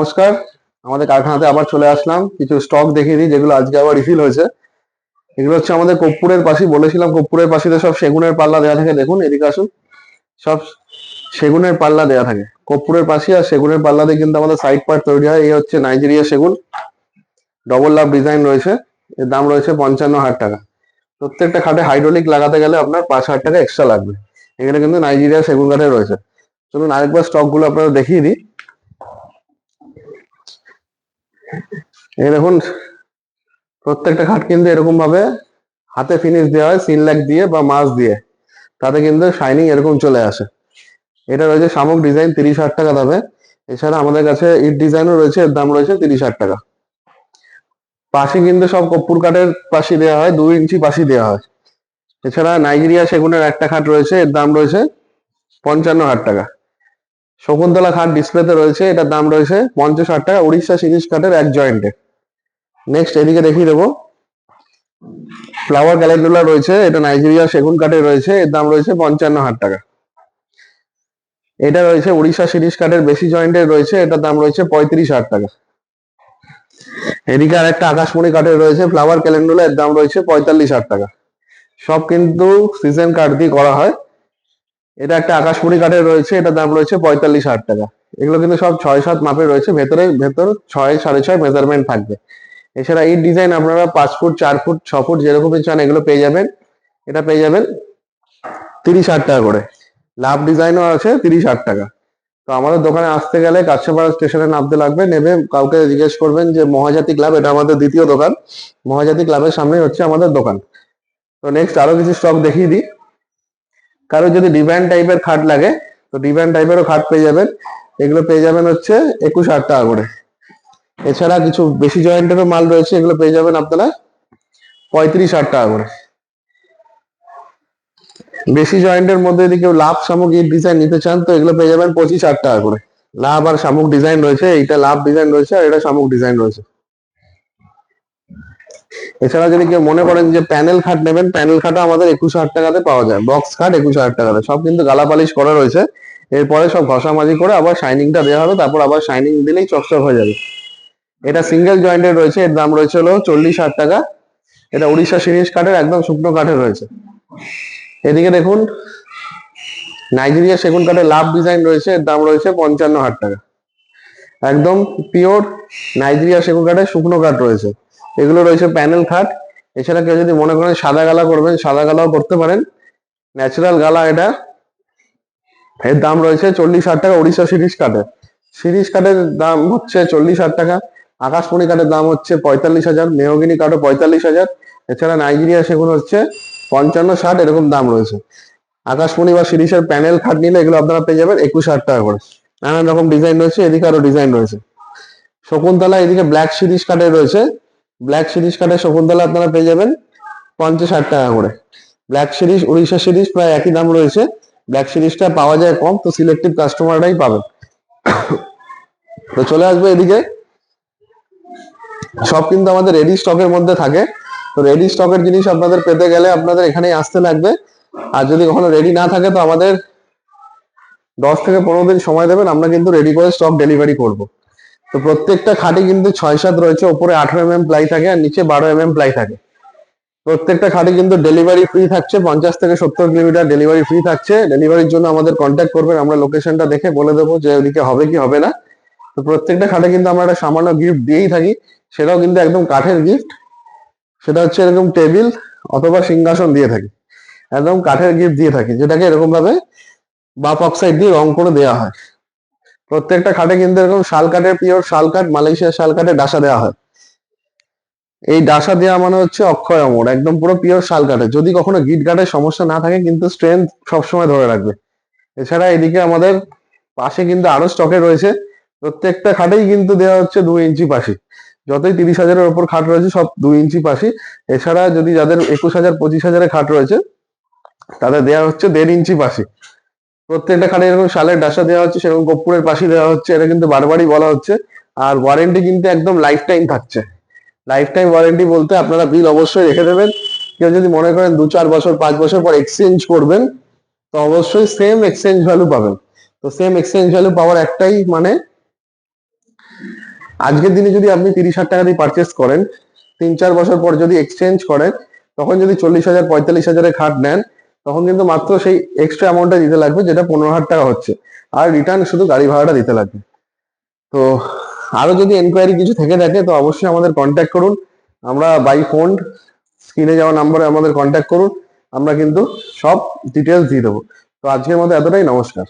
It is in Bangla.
নমস্কার। আমাদের কারখানাতে আবার চলে আসলাম। কিছু স্টক দেখিয়ে দিই, যেগুলো আজকে আবার রিফিল হয়েছে। এগুলো হচ্ছে আমাদের কর্পূরের পাশে, বলেছিলাম কর্পূরের পাশে সব সেগুনের পাল্লা দেওয়া থাকে। দেখুন, এদিকে আসুন। সব সেগুনের পাল্লা দেওয়া থাকে। কর্পূরের পাশে আর সেগুনের পাল্লা দিয়ে কিন্তু আমাদের সাইড পার্ট তৈরি হয়। এই হচ্ছে নাইজেরিয়া সেগুন। ডবল লাভ ডিজাইন রয়েছে। এর দাম রয়েছে পঞ্চান্ন হাজার টাকা। প্রত্যেকটা খাটে হাইড্রোলিক লাগাতে গেলে আপনার পাঁচ হাজার টাকা এক্সট্রা লাগবে। এখানে কিন্তু নাইজেরিয়া সেগুন কাঠে রয়েছে। চলুন আরেকবার স্টকগুলো আপনারা দেখিয়ে দিই। এই দেখুন, প্রত্যেকটা খাট কিন্তু এরকম ভাবে হাতে ফিনিশ দেওয়া হয় সিল ল্যাক দিয়ে বা মাছ দিয়ে। তাতে কিন্তু শাইনিং এরকম চলে আসে। এটা রয়েছে শামুক ডিজাইন তিরিশ হাজার টাকা দামে। এছাড়া আমাদের কাছে ইট ডিজাইনও রয়েছে, এর দাম রয়েছে তিরিশ হাজার টাকা। পাশি কিন্তু সব কপ্পুর কাঠের পাশি দেওয়া হয়, দুই ইঞ্চি পাশি দেওয়া হয়। এছাড়া নাইজেরিয়া সেগুনের একটা খাট রয়েছে, এর দাম রয়েছে পঞ্চান্ন হাজার টাকা। শকুন্তলা খাট ডিসপ্লেতে রয়েছে, এটার দাম রয়েছে পঞ্চাশ হাজার টাকা, উড়িষ্যা সিরিজ কাঠের এক জয়েন্টে নেক্সট এদিকে দেখিয়ে দেবো। ফ্লাওয়ার ক্যালেন্ডুলা রয়েছে, এটা নাইজেরিয়া সেগুন কাঠের রয়েছে, এর দাম রয়েছে পঞ্চান্ন হাজার টাকা। এটা রয়েছে উড়িষ্যা সিরিজ কাঠের বেশি জয়েন্টের রয়েছে, এটার দাম রয়েছে পঁয়ত্রিশ হাজার টাকা। এদিকে আর একটা আকাশমণি কাঠের রয়েছে ফ্লাওয়ার ক্যালেন্ডুলা এর দাম রয়েছে পঁয়তাল্লিশ হাজার টাকা। সব কিন্তু সিজন কাঠ দিয়ে করা হয়। এটা একটা আকাশমণি কাঠের রয়েছে, এটার দাম রয়েছে পঁয়তাল্লিশ হাজার টাকা। এগুলো কিন্তু সব ছয় সাত মাপের রয়েছে, ভেতরে, ভেতর ছয়, সাড়ে ছয় মেজারমেন্ট থাকবে। এছাড়া এই ডিজাইন আপনারা পাঁচ ফুট, চার ফুট, ছ ফুট যেরকমই চান এগুলো পেয়ে যাবেন। এটা পেয়ে যাবেন তিরিশ হাজার টাকা করে। লাভ ডিজাইনও আছে, তিরিশ হাজার টাকা। তো আমাদের দোকানে আসতে গেলে কাছাপাড়া স্টেশনে নামতে লাগবে নেবে কাউকে জিজ্ঞেস করবেন যে, মহাজাতি ক্লাব, এটা আমাদের দ্বিতীয় দোকান। মহাজাতি ক্লাবের সামনেই হচ্ছে আমাদের দোকান। তো নেক্সট আরও কিছু স্টক দেখিয়ে দিই। কারও যদি ডিভাইন টাইপের খাট লাগে, তো ডিভাইন টাইপেরও খাট পেয়ে যাবেন। এগুলো পেয়ে যাবেন হচ্ছে একুশ হাজার টাকা করে। এছাড়া কিছু বেশি জয়েন্টেরও মাল রয়েছে, এগুলো পেয়ে যাবেন আপনারা পঁয়ত্রিশ হাজার টাকা করে। বেশি জয়েন্টের মধ্যে যদি কেউ লাভ শামুক এই ডিজাইন নিতে চান, তো এগুলো পেয়ে যাবেন পঁচিশ হাজার টাকা করে। লাভ আর শামুক ডিজাইন রয়েছে, এইটা লাভ ডিজাইন রয়েছে আর এটা শামুক ডিজাইন রয়েছে। এছাড়া যদি কেউ মনে করেন যে প্যানেল খাট নেবেন প্যানেল খাটও আমাদের একুশ হাজার টাকাতে পাওয়া যায়। বক্স খাট একুশ হাজার টাকাতে। সব কিন্তু গালা পালিশ করা রয়েছে। এরপরে সব ঘষামাজি করে আবার শাইনিংটা দেওয়া হবে, তারপর আবার শাইনিং দিলেই চকচক হয়ে যাবে। এটা সিঙ্গেল জয়েন্টের রয়েছে, এর দাম রয়েছে হলো চল্লিশ হাজার টাকা। এটা উড়িষ্যা সিরিজ কাঠের একদম শুকনো কাঠের রয়েছে। এদিকে দেখুন নাইজেরিয়া সেগুন কাঠের লাভ ডিজাইন রয়েছে, এর দাম রয়েছে পঞ্চান্ন হাজার টাকা। একদম পিওর নাইজেরিয়া সেগুন কাঠের শুকনো কাঠ রয়েছে। এগুলো রয়েছে প্যানেল খাট এছাড়া কেউ যদি মনে করেন সাদা গালা করবেন, সাদা গালাও করতে পারেন। ন্যাচারাল গালা এটা। এর দাম রয়েছে চল্লিশ হাজার টাকা উড়িষ্যা সিরিজ কাঠের সিরিজ কাঠের দাম হচ্ছে চল্লিশ হাজার টাকা। আকাশমণি কাঠের দাম হচ্ছে পঁয়তাল্লিশ হাজার, মেহগিনি কাঠও পঁয়তাল্লিশ হাজার। এছাড়া নাইজেরিয়া সেগুলো হচ্ছে পঞ্চান্ন ষাট, এরকম দাম রয়েছে। আকাশমণি বা সিরিজের প্যানেল খাট নিলে এগুলো আপনারা পেয়ে যাবেন একুশ হাজার টাকা করে। নানান রকম ডিজাইন রয়েছে, এদিকে আরও ডিজাইন রয়েছে। শকুন্তলা এদিকে ব্ল্যাক সিরিজ কাঠের রয়েছে। ব্ল্যাক সিরিজ কাঠের শকুন্তলা আপনারা পেয়ে যাবেন পঞ্চাশ ষাট টাকা করে। ব্ল্যাক সিরিজ উড়িষ্যা সিরিজ প্রায় একই দাম রয়েছে। ব্ল্যাক সিরিজটা পাওয়া যায় কম, তো সিলেক্টিভ কাস্টমাররাই পাবেন। তো চলে আসবে এদিকে। সব কিন্তু আমাদের রেডি স্টকের মধ্যে থাকে। তো রেডি স্টকের জিনিস আপনাদের পেতে গেলে আপনাদের এখানেই আসতে লাগবে। আর যদি কখনো রেডি না থাকে, তো আমাদের দশ থেকে পনেরো দিন সময় দেবেন। আমরা কিন্তু রেডি করে স্টক ডেলিভারি করব। তো প্রত্যেকটা খাটে কিন্তু ছয় সাত রয়েছে, ওপরে আঠারো এম এম প্লাই থাকে আর নিচে বারো এম এম প্লাই থাকে। প্রত্যেকটা খাটে কিন্তু ডেলিভারি ফ্রি থাকছে, পঞ্চাশ থেকে সত্তর কিলোমিটার ডেলিভারি ফ্রি থাকছে। ডেলিভারির জন্য আমাদের কন্ট্যাক্ট করবেন, আমরা লোকেশনটা দেখে বলে দেবো যে ওদিকে হবে কি হবে না। তো প্রত্যেকটা খাটে কিন্তু আমরা একটা সামান্য গিফট দিয়েই থাকি, সেটাও কিন্তু একদম কাঠের গিফট সেটা হচ্ছে এরকম টেবিল অথবা সিংহাসন দিয়ে থাকি, একদম কাঠের গিফট দিয়ে থাকি, যেটাকে এরকম ভাবে বাপ অক্সাইড দিয়ে রং করে দেওয়া হয়। প্রত্যেকটা খাটে কিন্তু এরকম শাল কাঠের পিওর শাল কাঠ, মালয়েশিয়ার শাল কাঠের ডাসা দেওয়া হয়। এই ডাসা দেওয়া মানে হচ্ছে অক্ষয় অমর, একদম পুরো পিওর শাল কাঠের যদি কখনো গিট কাঠের সমস্যা না থাকে, কিন্তু স্ট্রেংথ সবসময় ধরে রাখবে। এছাড়া এদিকে আমাদের পাশে কিন্তু আরও স্টকে রয়েছে। প্রত্যেকটা খাটেই কিন্তু দেওয়া হচ্ছে দুই ইঞ্চি পাশি। যতই তিরিশ হাজারের ওপর খাট রয়েছে, সব দুই ইঞ্চি পাশি। এছাড়া যদি যাদের একুশ হাজার, পঁচিশ হাজারের খাট রয়েছে, তাদের দেওয়া হচ্ছে দেড় ইঞ্চি পাশি। প্রত্যেকটা খাটে এরকম শালের ডাসা দেওয়া হচ্ছে, সেরকম কপ্পুরের পাশে দেওয়া হচ্ছে, এটা কিন্তু বারবারই বলা হচ্ছে। আর ওয়ারেন্টি কিন্তু একদম লাইফ টাইম থাকছে। লাইফ টাইম ওয়ারেন্টি বলতে আপনারা বিল অবশ্যই রেখে দেবেন। কেউ যদি মনে করেন দু, চার বছর, পাঁচ বছর পর এক্সচেঞ্জ করবেন, তো অবশ্যই সেম এক্সচেঞ্জ ভ্যালু পাবেন। তো সেম এক্সচেঞ্জ ভ্যালু পাওয়ার একটাই মানে আজকের দিনে যদি আপনি তিরিশ হাজার টাকা দিয়ে পারচেস করেন, তিন, চার বছর পর যদি এক্সচেঞ্জ করেন, তখন যদি চল্লিশ হাজার, পঁয়তাল্লিশ হাজারের খাট নেন তখন কিন্তু মাত্র সেই এক্সট্রা অ্যামাউন্টটা দিতে লাগবে, যেটা পনেরো হাজার টাকা হচ্ছে। আর রিটার্ন শুধু গাড়ি ভাড়াটা দিতে লাগবে। তো আরও যদি এনকোয়ারি কিছু থেকে থাকে, তো অবশ্যই আমাদের কন্ট্যাক্ট করুন। আমরা বাই ফোন স্ক্রিনে যাওয়া নাম্বারে আমাদের কন্ট্যাক্ট করুন। আমরা কিন্তু সব ডিটেলস দিয়ে দেবো। তো আজকের মতো এতটাই, নমস্কার।